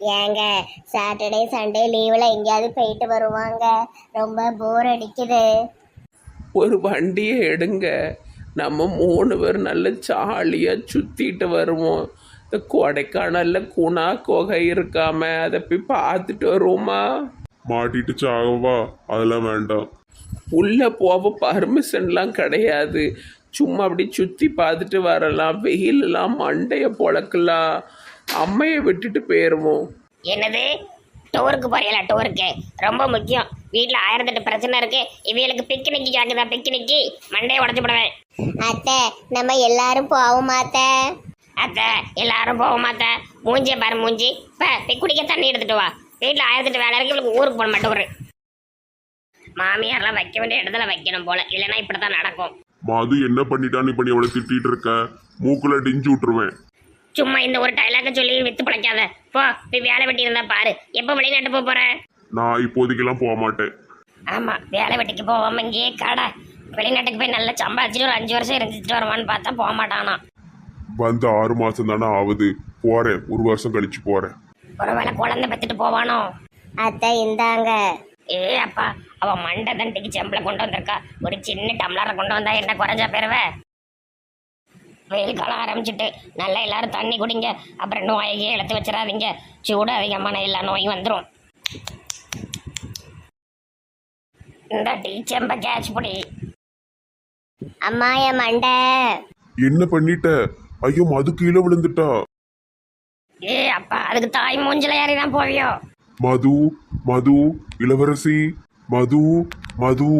ஏங்க Saturday Sunday லீவில் எங்கேயாவது போயிட்டு வருவாங்க. ரொம்ப போர் அடிக்குது. ஒரு வண்டியை எடுங்க. நம்ம மூணு பேர் நல்ல ஜாலியாக சுற்றிட்டு வருவோம். இந்த கொடைக்கானல்ல குணா குகை இருக்காம அதை போய் பார்த்துட்டு வருவோமா? மாட்டிட்டு சாகவா அதெல்லாம் வேண்டாம். உள்ளே போக பர்மிஷன்லாம் கிடையாது. சும்மா அப்படி சுற்றி பார்த்துட்டு வரலாம். வெயிலெல்லாம் மண்டையை பொழக்கலாம். அம்மையை விட்டுட்டு போயிடுவோம் என்னது? டூருக்கு போறீங்களா? டூருக்கு? ரொம்ப முக்கியம். வீட்டில் ஆயிரத்தெட்டு பிரச்சனை இருக்கு. இவங்களுக்கு பிக்னிக்கு கேக்குதா? பிக்னிக்கு மண்டையை உடச்சு போடுவேன். அத்தை நம்ம எல்லாரும் போவோமா அத்தை? அத்தை எல்லாரும் போக மாத்த மூஞ்சிய பாரு மூஞ்சி. இப்போ குடிக்க தண்ணி எடுத்துட்டு வா. வீட்டில் ஆயிரத்தெட்டு வேலை இருக்கு. இவளுக்கு ஊருக்கு போட மாட்டேன் ஒரு மாமியார்லாம் வைக்க வேண்டிய இடத்துல வைக்கணும் போல. இல்லைன்னா இப்படி தான் நடக்கும். மது என்ன பண்ணிட்டான்னு இப்ப நீ அவளை திட்டிட்டு இருக்க? மூக்குல டிஞ்சு விட்டுருவேன். சும்மா இந்த ஒரு டைலாக சொல்லி வித்து பிழைக்காத போ போய் வேலை வெட்டி இருந்தா பாரு. எப்போ வெளிநாட்டு போக போற? நான் இப்போதைக்கெல்லாம் போக மாட்டேன். ஆமா வேலை வெட்டிக்கு போவாம இங்கேயே கடை வெளிநாட்டுக்கு போய் நல்லா சம்பாதிச்சுட்டு ஒரு அஞ்சு வருஷம் இருந்துட்டு வருவான்னு பார்த்தா போக மாட்டானா? வந்து ஆறு மாசம் தானே ஆகுது. போறேன். ஒரு வருஷம் கழிச்சு போறேன். ஒருவேளை குழந்தை பெத்துட்டு போவானோ? அத்தை இந்தாங்க. ஏ அப்பா அவ மண்டை தண்டிக்கு செம்பில் கொண்டு வந்திருக்கா. ஒரு சின்ன டம்ளரை கொண்டு வந்தா என்ன குறைஞ்சா பெறுவ வெயில் காலம் ஆரம்பிச்சிட்டு நல்லா எல்லாரும் தண்ணி குடிங்க. அப்புறம் நோயை இழுத்து வச்சிடாதீங்க. சூடு அதிகமான எல்லா நோயும் வந்துடும் இந்த டீ செம்ப கேட்ச் பிடி. அம்மா என் மண்டை. என்ன பண்ணிட்ட? ஐயோ மது கீழே விழுந்துட்டா. ஏ அப்பா அதுக்கு தாய் மூஞ்சில ஏறி தான் போவியோ? மது மது இளவரசி மது மது.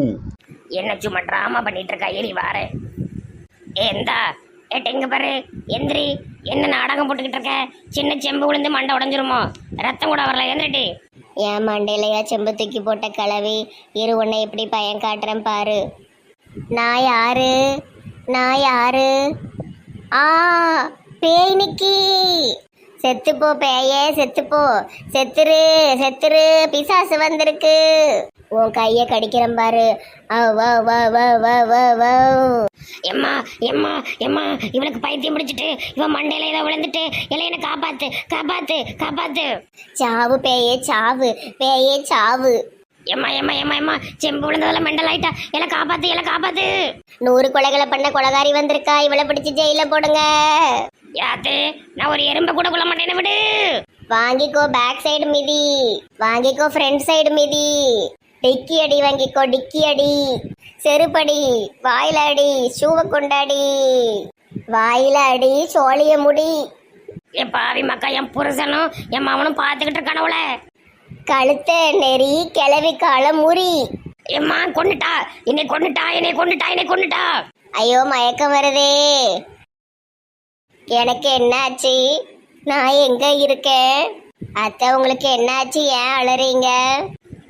என்ன சும்மா ட்ராமா பண்ணிட்டு இருக்கா? ஏறி வாரு. ஏந்தா ஏட்ட இங்கே பாரு. எந்திரி. என்ன நாடகம் போட்டுக்கிட்டு இருக்க? சின்ன செம்பு விழுந்து மண்டை உடஞ்சிருமோ? ரத்தம் கூட வரல. எந்திரிட்டு என் மண்டையிலையா செம்பு தூக்கி போட்ட கலவி? இரு உன்னை எப்படி பயம் காட்டுறேன் பாரு. நான் யாரு? நான் யாரு? ஆ பேய் நிக்கி. செத்துப்போ பேயே செத்துப்போ. செத்துரு செத்துரு பிசாசு வந்திருக்கு. உன் கையை கடிக்கிறேன் பாரு. வா வா எம்மா எம்மா எம்மா இவளுக்கு பைத்தியம் பிடிச்சிட்டு இவன் மண்டையில ஏதோ விழுந்துட்டு இலையனை என்ன காப்பாத்து காப்பாத்து காப்பாத்து. சாவு பேயே சாவு. பேயே சாவு. எம்மா எம்மா எம்மா எம்மா செம்பு விழுந்ததெல்லாம் மெண்டல் ஆயிட்டா எல்லாம் காப்பாத்து இலை காப்பாத்து. நூறு கொலைகளை பண்ண கொலகாரி வந்திருக்கா. இவளை பிடிச்சி ஜெயில போடுங்க. யாத்து? நான் ஒரு எறும்பை கூட கொள்ள மாட்டேன்னு விடு. வாங்கிக்கோ பேக் சைடு மிதி. வாங்கிக்கோ ஃப்ரண்ட் சைடு மிதி. டிக்கி அடி வாங்கிக்கோ டிக்கி அடி. செருப்படி வாயில அடி ஷூவை கொண்டாடி. வாயில அடி சோழிய முடி. என் பாவி மக்கா என் புருஷனும் என் மாமனும் பார்த்துக்கிட்டு இருக்கானவள கழுத்த நெறி கிளவி கால முறி. எம்மா கொண்டுட்டா என்னை கொண்டுட்டா என்னை கொண்டுட்டா என்னை கொண்டுட்டா ஐயோ மயக்கம் வருதே. எனக்கு என்னாச்சு? நான் எங்க இருக்கேன்? அத்தை உங்களுக்கு என்னாச்சு? ஏன் அலறீங்க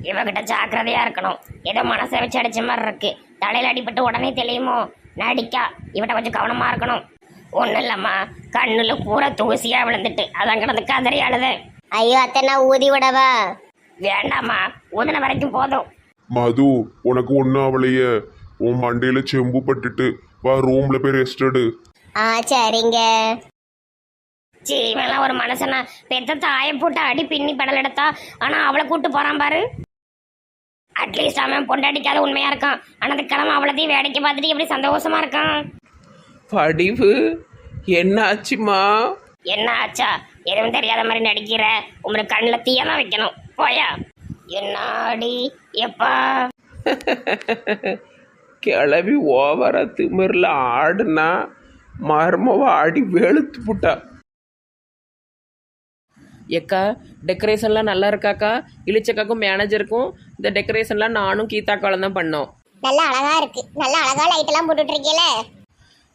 இவகிட்ட ஜாக்கிரதையா இருக்கணும். ஏதோ மனசை வச்சு அடிச்ச மாதிரி இருக்கு. தலையில அடிபட்டு உடனே தெளியுமோ? நடிக்கா. இவட்ட கொஞ்சம் கவனமா இருக்கணும். ஒன்றும் இல்லம்மா. கண்ணுல பூரா தூசியா விழுந்துட்டு அதான் கிடந்து கதறி அழுது ஐயோ அத்தை நான் ஊதி விடவா? வேண்டாம்மா. ஊதின வரைக்கும் போதும். மது உனக்கு ஒன்றும் அவளையே உன் மண்டையில செம்பு பட்டுட்டு வா ரூம்ல போய் ரெஸ்ட் எடு. ஆ சரிங்க. சீ இவன்லாம் ஒரு மனுஷனா. பெத்த தாயை போட்டு அடி பின்னி படல் எடுத்தா ஆனா அவளை கூட்டு போறான் பாரு. அட்லீஸ்ட் அவன் பொண்டாடிக்காத உண்மையா இருக்கான். ஆனா அந்த கிழமை அவ்வளோத்தையும் வேடிக்கை பார்த்துட்டு எப்படி சந்தோஷமா இருக்கான்? படிவு. என்னாச்சுமா என்ன ஆச்சா எதுவும் தெரியாத மாதிரி நடிக்கிற. உங்களுக்கு கண்ணில் தீயெல்லாம் வைக்கணும். போயா? என்னாடி? எப்பா? கிளவி ஓவர திமிரில் ஆடுனா. மர்மவ ஆடி வெளுத்து புட்டா. எக்கா டெக்கரேஷன்லாம் நல்லா இருக்காக்கா? இளிச்சக்காக்கும் மேனேஜருக்கும் இந்த டெக்கரேஷன்லாம் நானும் கீதாக்காலும் தான் பண்ணோம். நல்ல அழகா இருக்கு. நல்ல அழகா லைட் எல்லாம் போட்டுட்டு இருக்கீல?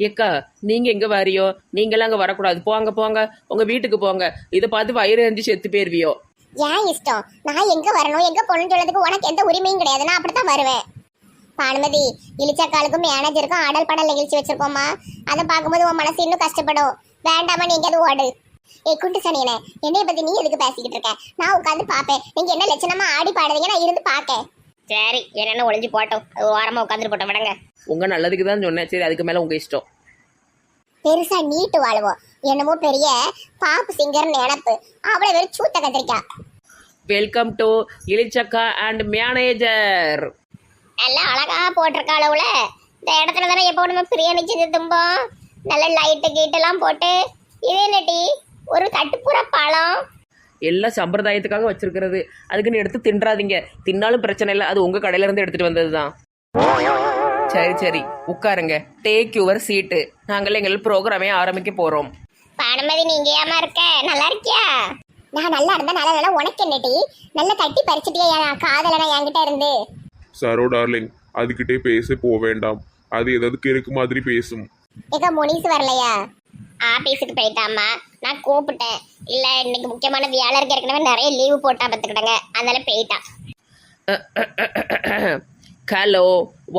எக்கா நீங்கள் எங்கே வாரியோ? நீங்களாம் அங்கே வரக்கூடாது. போங்க போங்க. உங்கள் வீட்டுக்கு போங்க. இதை பார்த்து வயிறு எரிஞ்சு செத்து போயிருவியோ? ஏன் இஷ்டம்? நான் எங்க வரணும்? எங்க போகணும்னு சொல்றதுக்கு உனக்கு எந்த உரிமையும் கிடையாது. நான் அப்படித்தான் வருவேன். பானுமதி இளிச்சக்காலுக்கும் மேனேஜருக்கும் ஆடல் பாடல் நிகழ்ச்சி வச்சிருக்கோமா அதை பார்க்கும்போது உன் மனசு இன்னும் கஷ்டப்படும். வேண்டாமா நீங்க அது ஓடு. ஏய் குண்டு சனியனே என்னைய பத்தி நீ எதுக்கு பேசிக்கிட்டு இருக்க? நான் உட்காந்து பாப்பேன் நீங்க என்ன லட்சணமா ஆடி பாடுவீங்க நான் இருந்து பாக்கேன் சரி என்னென்ன ஒளிஞ்சு போட்டோம். அது ஓரமாக உட்காந்துட்டு போட்டோம் விடுங்க. உங்கள் நல்லதுக்கு தான் சொன்னேன். சரி அதுக்கு மேலே உங்கள் இஷ்டம். பெருசா நீட்டு வாழ்வோம் என்னமோ பெரிய பாப்பு சிங்கர் நினப்பு. அவ்வளவு பேர் சூத்த கத்திரிக்கா. வெல்கம் டு இளிச்சக்கா அண்ட் மேனேஜர் எல்லாம் அழகா போட்டிருக்காளவுல இந்த இடத்துல தானே எப்போ நம்ம பிரியாணி செஞ்சு தும்போம்? நல்ல லைட்டு கீட்டெல்லாம் போட்டு. இது என்னடி? ஒரு கட்டுப்புற பழம். எல்லாம் சம்பிரதாயத்துக்காக வச்சிருக்கிறது. அதுக்குன்னு எடுத்து தின்றாதீங்க. தின்னாலும் பிரச்சனை இல்லை. அது உங்க கடையில இருந்து எடுத்துட்டு வந்தது தான் சரி சரி. உட்காருங்க. டேக் யுவர் சீட்டு நாங்கள் எங்கள் ப்ரோக்ராமே ஆரம்பிக்க போறோம். பானுமதி நீங்க ஏமா இருக்க? நல்லா இருக்கியா? நான் நல்லா இருந்தா நல்லா நல்லா உனக்கு என்னடி? நல்லா தட்டி பறிச்சிட்டியா? என் காதலனா என்கிட்ட இருந்து. சரோ டார்லிங் அதுகிட்டே பேச போக வேண்டாம். அது ஏதாவது கிறுக்கு மாதிரி பேசும். ஏக்கா முனிஸ் வரலையா? ஆபீஸுக்கு போயிட்டாம்மா. நான் கூப்பிட்டேன். இல்ல இன்னைக்கு முக்கியமான வேலை இருக்க ஏற்கனவே நிறைய லீவு போட்டா பார்த்துக்கிடுங்க. அதனால போயிட்டான். Hello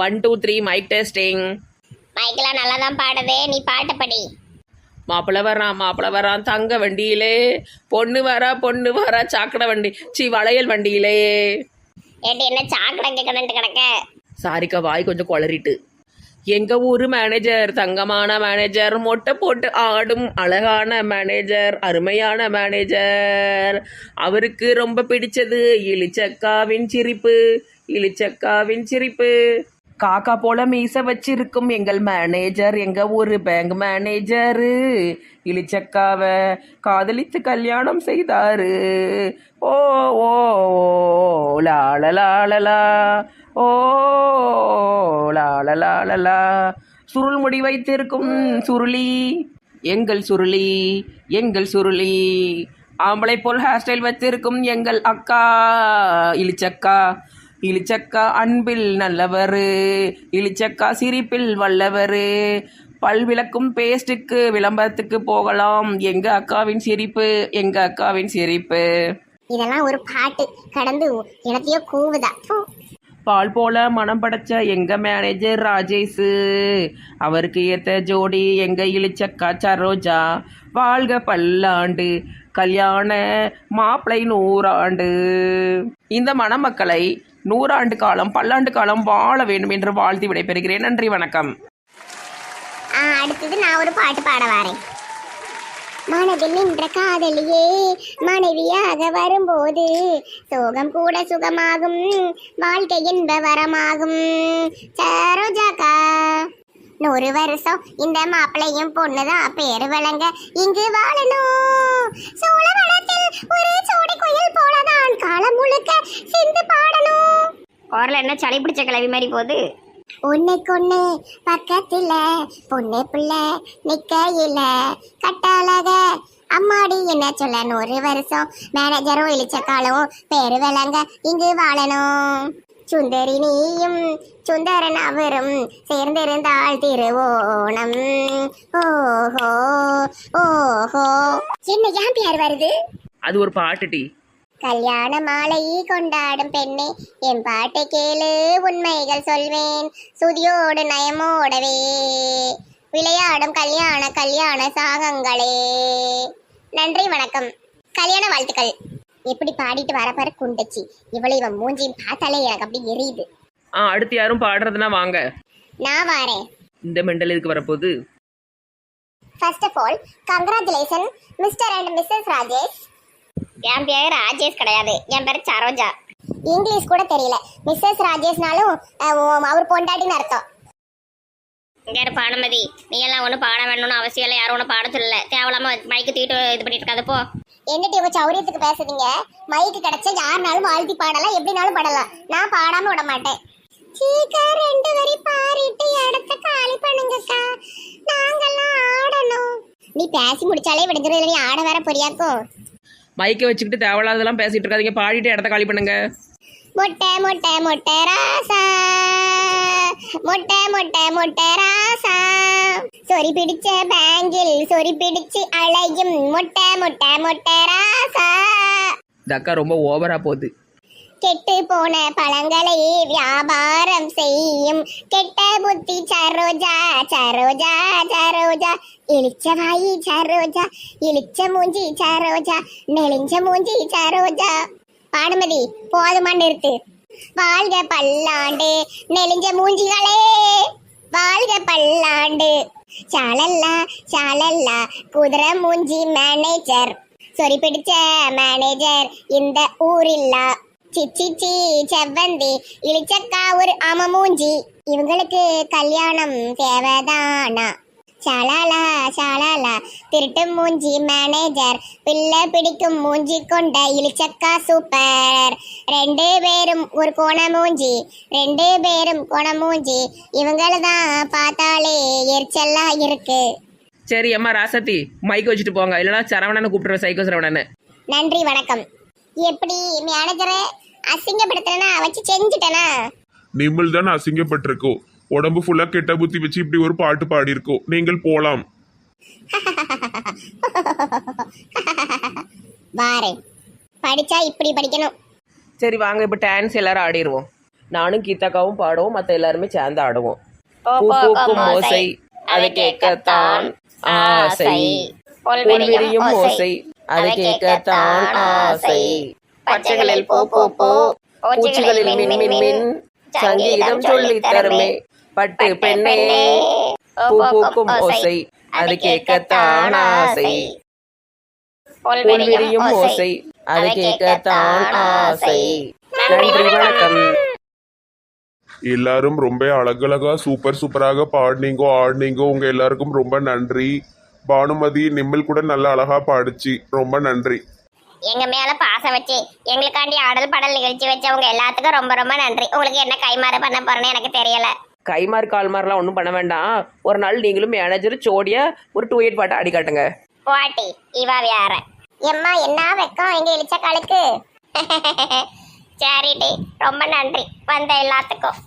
one two three mic testing மைக்கெல்லாம் நல்லா தான் பாடுது. நீ பாட்டை படி. மாப்பிள்ளை வரான் மாப்பிள்ளை வரான் தங்க வண்டியிலே. பொண்ணு வரா பொண்ணு வரா சாக்கடை வண்டி சி வளையல் வண்டியிலே. ஏட்டி என்ன சாக்கடை கேட்கணுன்ட்டு கிடக்க? சாரிக்கா வாய் கொஞ்சம் குளறிட்டு. எங்க ஊரு மேனேஜர் தங்கமான மேனேஜர் மொட்டை போட்டு ஆடும் அழகான மேனேஜர் அருமையான மேனேஜர் அவருக்கு ரொம்ப பிடிச்சது இலிச்சக்காவின் சிரிப்பு இலிச்சக்காவின் சிரிப்பு. காக்கா போல மீச வச்சிருக்கும் எங்கள் மேனேஜர் எங்க ஊர் பேங்க் மேனேஜரு இளிச்சக்காவை காதலித்து கல்யாணம் செய்தாரு. ஓ ஓ ஓ லாலலாலலா ஓ லாலலாலலா சுருள் முடி வைத்திருக்கும் சுருளி. எங்கள் சுருளி எங்கள் சுருளி. ஆம்பளை போல் ஹேர் ஸ்டைல் வச்சிருக்கும் எங்கள் அக்கா இளிச்சக்கா. இளிச்சக்கா அன்பில் நல்லவர் இளிச்சக்கா சிரிப்பில் வல்லவர். பல் விளக்கும் பேஸ்ட்டுக்கு விளம்பரத்துக்கு போகலாம். எங்க அக்காவின் சிரிப்பு எங்க அக்காவின் சிரிப்பு. இதெல்லாம் ஒரு பாட்டு. கடந்து எனத்தையோ கூவுதா. பால் போல மனம் படைச்ச எங்க மேனேஜர் ராஜேஷ் அவருக்கு ஏத்த ஜோடி எங்க இளிச்சக்கா சரோஜா. வாழ்க பல்லாண்டு கல்யாண மாப்பிளை நூறாண்டு. இந்த மணமக்களை நூறாண்டு காலம் பல்லாண்டு காலம் வாழ வேண்டும் என்று வாழ்த்தி விடைபெறுகிறேன். நன்றி வணக்கம். அடுத்தது நான் ஒரு பாட்டு பாட வரேன். மனதில் நின்ற காதலியே மனைவியாக வரும்போது சோகம் கூட சுகமாகும் வாழ்க்கை என்ப வரமாகும். சரோஜாக்கா நூறு வருஷம் இந்த மாப்பிள்ளையும் பொண்ணுதான் பேரு வழங்க இங்கு வாழணும். சோழவனத்தில் ஒரு சோடி குயில் போலதான் காலம் முழுக்க சிந்து பாட குரல் என்ன சளி பிடிச்ச கிளவி மாதிரி போகுது? உன்னைக்கொன்னு பக்கத்துல பொண்ணு பிள்ளை நிக்கையில கட்டாளக அம்மாடி என்ன சொல்ல நூறு வருஷம் மேனேஜரும் இளிச்சக்காலும் பேரு விளங்க இங்கு வாழணும். சுந்தரி நீயும் சுந்தரன் அவரும் சேர்ந்திருந்தால் திருவோணம். ஓஹோ ஓஹோ. என்ன ஏன் பேர் வருது? அது ஒரு பாட்டு டி. கல்யாண மாலை கொண்டாடும் பெண்ணே என் பாட்டை கேளு உண்மைகள் சொல்வேன். சுதியோடு நயமோடவே விளையாடும் கல்யாண கல்யாண சாகங்களே. நன்றி வணக்கம். கல்யாண வாழ்த்துக்கள். எப்படி பாடிட்டு வர பாரு குண்டச்சி. இவளை இவன் மூஞ்சியும் பார்த்தாலே எனக்கு அப்படி எரியுது. ஆ அடுத்து யாரும் பாடுறதுனா வாங்க. நான் வாரேன். இந்த மெண்டல் இதுக்கு வரப்போகுது? First of all congratulation mister and missus Rajesh என் பேர் ராஜேஷ் கிடையாது. என் பேர் சரோஜா. இங்கிலீஷ் கூட தெரியல. மிஸ்ஸஸ் ராஜேஷ்னாலும் அவர் பொண்டாட்டின்னு அர்த்தம். இங்க இரு பானுமதி. நீ எல்லாம் ஒன்றும் பாட வேணும்னு அவசியம் இல்லை. யாரும் ஒன்றும் பாட சொல்லல தேவையில்லாம மைக்கு தூக்கிட்டு இது பண்ணிட்டு இருக்காது போ. என்னட்டி உங்க சௌரியத்துக்கு பேசுறீங்க மைக்கு கிடைச்சா யாருனாலும் வாழ்த்தி பாடலாம். எப்படினாலும் பாடலாம். நான் பாடாம விட மாட்டேன். சீக்கிரம் ரெண்டு வரி பாடிட்டு இடத்த காலி பண்ணுங்கக்கா. நாங்கெல்லாம் ஆடணும். நீ பேசி முடிச்சாலே இல்லை நீ ஆட வேற பொரியாக்கும். மைக்கை வச்சுக்கிட்டு தேவையில்லாதெல்லாம் பேசிட்டு இருக்காதீங்க. பாடிட்டு இடத்த காலி பண்ணுங்க. முட்டை முட்டை முட்டை ராசா. முட்டை முட்டை முட்டை ராசா. சொறி பிடிச்ச பேங்கில் சொறி பிடிச்சு அழகும் முட்டை முட்டை முட்டை ராசா. இந்த அக்கா ரொம்ப ஓவரா போகுது. கெட்டு போன பழங்களை வியாபாரம் செய்யும். கெட்ட புத்தி சரோஜா சரோஜா சரோஜா. இளிச்ச வாயி சரோஜா. இளிச்ச மூஞ்சி சரோஜா. நெளிஞ்ச மூஞ்சி சரோஜா. பானுமதி போதுமா நிறுத்து. வாழ்க பல்லாண்டு நெளிஞ்ச மூஞ்சிகளே. வாழ்க பல்லாண்டு. சாலல்லா சாலல்லா குதிரை மூஞ்சி மேனேஜர் சொறி பிடிச்ச மேனேஜர் இந்த ஊரில்லா. சிச்சி சீ செவ்வந்தி இளிச்சக்கா ஒரு ஆம மூஞ்சி இவங்களுக்கு கல்யாணம் தேவைதானா? சாலாலா சாலாலா திருட்டு மூஞ்சி மேனேஜர் பிள்ளை பிடிக்கும் மூஞ்சி கொண்ட இளிச்சக்கா சூப்பர் ரெண்டு பேரும் ஒரு கோண மூஞ்சி ரெண்டு பேரும் கோண மூஞ்சி இவங்கள தான் பார்த்தாலே எரிச்சலா இருக்கு. சரி அம்மா ராசத்தி மைக் வச்சுட்டு போங்க. இல்லைன்னா சரவணனை கூப்பிட்டுருவேன் சைக்கோ சரவணன்னு. நன்றி வணக்கம். எப்படி மேனேஜரை அசிங்கப்படுத்தினா வச்சு செஞ்சுட்டேனா? நிம்மல் தான் அசிங்கப்பட்டிருக்கோ. உடம்பு ஃபுல்லா கெட்ட புத்தி வச்சு இப்படி ஒரு பாட்டு பாடியிருக்கோம் நீங்கள் போலாம். வாரேன் படிச்சா இப்படி படிக்கணும். சரி வாங்க இப்போ டான்ஸ் எல்லாரும் ஆடிடுவோம் நானும் கீதாக்காவும் பாடுவோம் மற்ற எல்லாருமே சேர்ந்து ஆடுவோம். பூ பூக்கும் ஓசை அதை கேட்கத்தான் ஆசை. புல்வெளியும் ஓசை அதை கேட்கத்தான் ஆசை. பச்சைகளில் பூ பூ பூ. பூச்சிகளில் மின் மின் மின். சங்கீதம் சொல்லி தருமே. பட்டு பெண்ணே. பூ பூக்கும் ஓசை. அது கேட்கத்தான் ஆசை. புல்வெளியும் ஓசை. அது கேட்கத்தான் ஆசை. நன்றி வணக்கம். எல்லாரும் ரொம்ப அழகழகா சூப்பர் சூப்பராக பாடினீங்கோ ஆடினீங்கோ. உங்க எல்லாருக்கும் ரொம்ப நன்றி. பானுமதி நிம்மல் கூட நல்ல அழகா பாடிச்சு. ரொம்ப நன்றி. எங்க மேல பாசம் வச்சு எங்களுக்காண்டி ஆடல் பாடல் நிகழ்ச்சி வச்சவங்க எல்லாத்துக்கும் ரொம்ப ரொம்ப நன்றி. உங்களுக்கு என்ன கைமாறு பண்ண போறேன்னு எனக்கு தெரியல. கைமாறு கால்மாரெலாம் ஒன்றும் பண்ண வேண்டாம். ஒரு நாள் நீங்களும் மேனேஜர் ஜோடியா ஒரு டூ எயிட் பாட்டு ஆடி காட்டுங்க போட்டி இவா வேற. எம்மா என்ன வெக்கம்? எங்க இழிச்ச காலுக்கு? சரிடி ரொம்ப நன்றி. வந்த எல்லாத்துக்கும்.